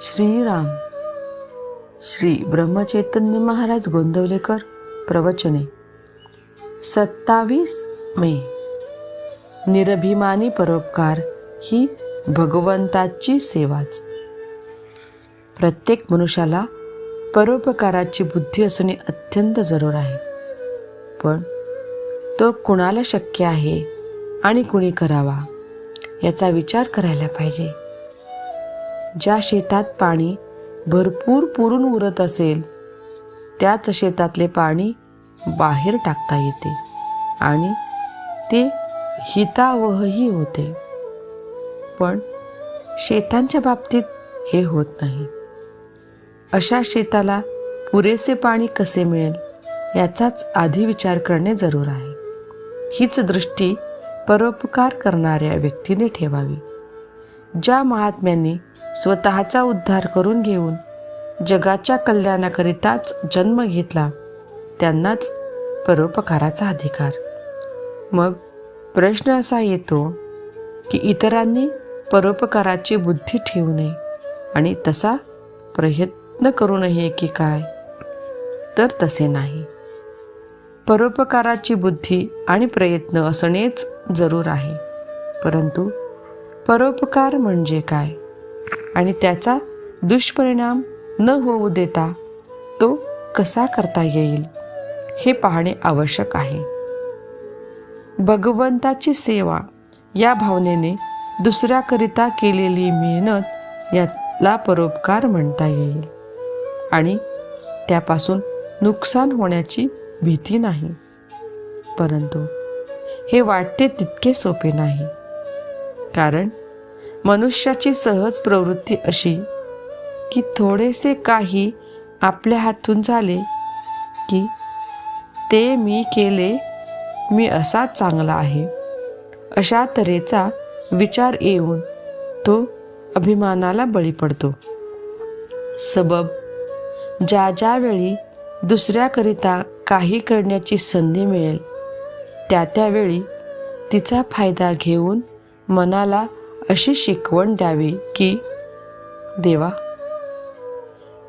श्रीराम. श्री ब्रह्मचैतन्य महाराज गोंदवलेकर प्रवचने. सत्तावीस मे. निरभिमानी परोपकार ही भगवंताची सेवाच. प्रत्येक मनुष्याला परोपकाराची बुद्धी असणे अत्यंत जरूर आहे. पण तो कुणाला शक्य आहे आणि कुणी करावा याचा विचार करायला पाहिजे. ज्या शेतात पाणी भरपूर पुरून उरत असेल त्याच शेतातले पाणी बाहेर टाकता येते आणि ते हितावहही होते. पण शेतांच्या बाबतीत हे होत नाही. अशा शेताला पुरेसे पाणी कसे मिळेल याचाच आधी विचार करणे जरूर आहे. हीच दृष्टी परोपकार करणाऱ्या व्यक्तीने ठेवावी. ज्या महात्म्यांनी स्वतःचा उद्धार करून घेऊन जगाच्या कल्याणाकरिताच जन्म घेतला त्यांनाच परोपकाराचा अधिकार. मग प्रश्न असा येतो की इतरांनी परोपकाराची बुद्धी ठेवू नये आणि तसा प्रयत्न करू नये की काय? तर तसे नाही. परोपकाराची बुद्धी आणि प्रयत्न असणेच जरूर आहे परंतु परोपकार म्हणजे काय? आणि त्याचा दुष्परिणाम न होऊ देता तो कसा करता येईल? हे पाहणे आवश्यक आहे. भगवंताची सेवा या भावनेने दुसऱ्याकरिता केलेली मेहनत याला परोपकार म्हणता येईल. आणि त्यापासून नुकसान होण्याची भीती नाही. परंतु हे वाटते तितके सोपे नाही. कारण मनुष्याची सहज प्रवृत्ती अशी की थोडेसे काही आपल्या हातून झाले की ते मी केले मी असा चांगला आहे. अशा तऱ्हेचा विचार येऊन तो अभिमानाला बळी पडतो. सबब ज्या ज्यावेळी दुसऱ्याकरिता काही करण्याची संधी मिळेल त्या त्यावेळी तिचा फायदा घेऊन मनाला अशी शिकवण द्यावी की देवा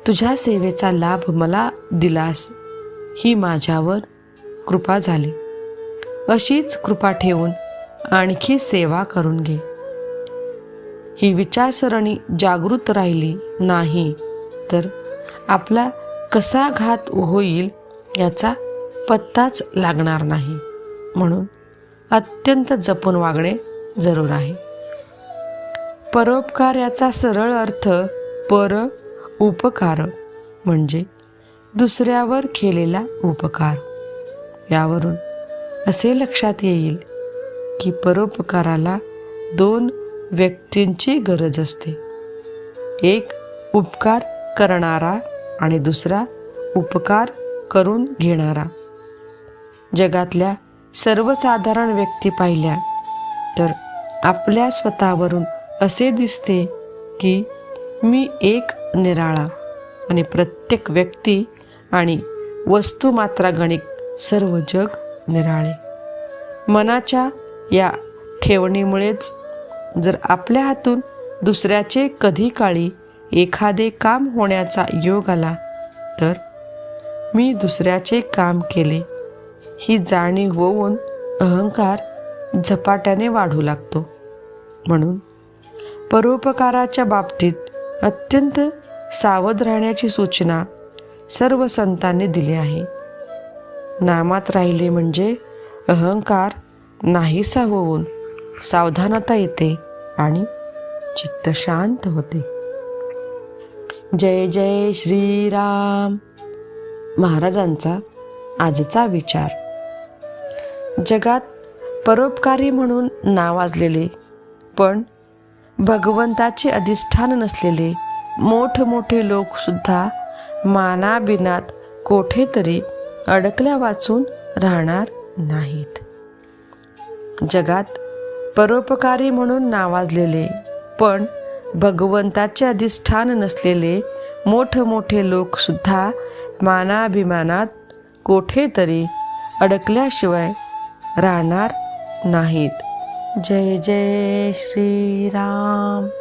तुझ्या सेवेचा लाभ मला दिलास ही माझ्यावर कृपा झाली. अशीच कृपा ठेवून आणखी सेवा करून घे. ही विचारसरणी जागृत राहिली नाही तर आपला कसा घात होईल याचा पत्ताच लागणार नाही. म्हणून अत्यंत जपून वागणे जरूर आहे. परोपकार याचा सरळ अर्थ पर उपकार म्हणजे दुसऱ्यावर केलेला उपकार. यावरून असे लक्षात येईल की परोपकाराला दोन व्यक्तींची गरज असते. एक उपकार करणारा आणि दुसरा उपकार करून घेणारा. जगातल्या सर्वसाधारण व्यक्ती पाहिल्या तर आपल्या स्वतःवरून असे दिसते की मी एक निराळा आणि प्रत्येक व्यक्ती आणि वस्तू मात्रा गणिक सर्व जग निराळे. मनाच्या या ठेवणीमुळेच जर आपल्या हातून दुसऱ्याचे कधी काळी एखादे काम होण्याचा योग आला तर मी दुसऱ्याचे काम केले ही जाणीव होऊन अहंकार झपाट्याने वाढू लागतो. म्हणून परोपकाराच्या बाबतीत अत्यंत सावध राहण्याची सूचना सर्व संतांनी दिली आहे. नामात राहिले म्हणजे अहंकार नाहीसा होऊन सावधानता येते आणि चित्त शांत होते. जय जय श्रीराम. महाराजांचा आजचा विचार. जगात परोपकारी म्हणून नावाजलेले पण भगवंताचे अधिष्ठान नसलेले मोठमोठे लोकसुद्धा मानाबिनात कोठेतरी अडकल्या वाचून राहणार नाहीत. जगात परोपकारी म्हणून नावाजलेले पण भगवंताचे अधिष्ठान नसलेले मोठमोठे लोकसुद्धा मानाभिमानात कोठेतरी अडकल्याशिवाय राहणार नाहीत. जय जय श्रीराम.